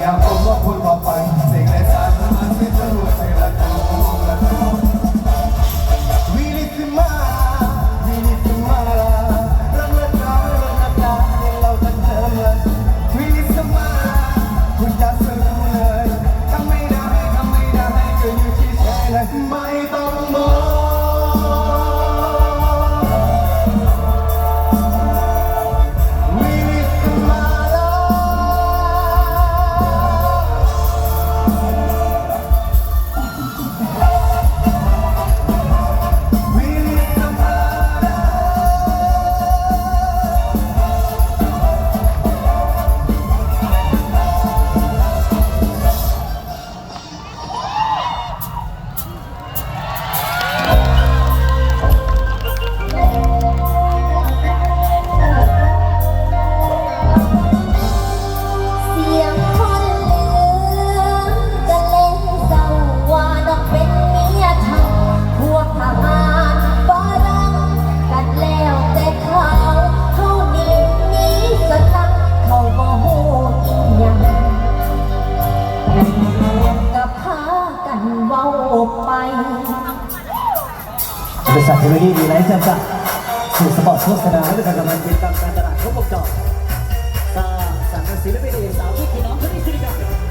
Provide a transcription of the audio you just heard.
ยาคนว่คนต่อไป บริษัทเทเลนี่ดีไลท์จำกัดสื่อสปอร์ตโฆษณาและการกำลังติดตามการตลาดครบวงจรสร้างสรรค์ศิลปินเอกสาวที่คือน้องคนนี้สุดยอด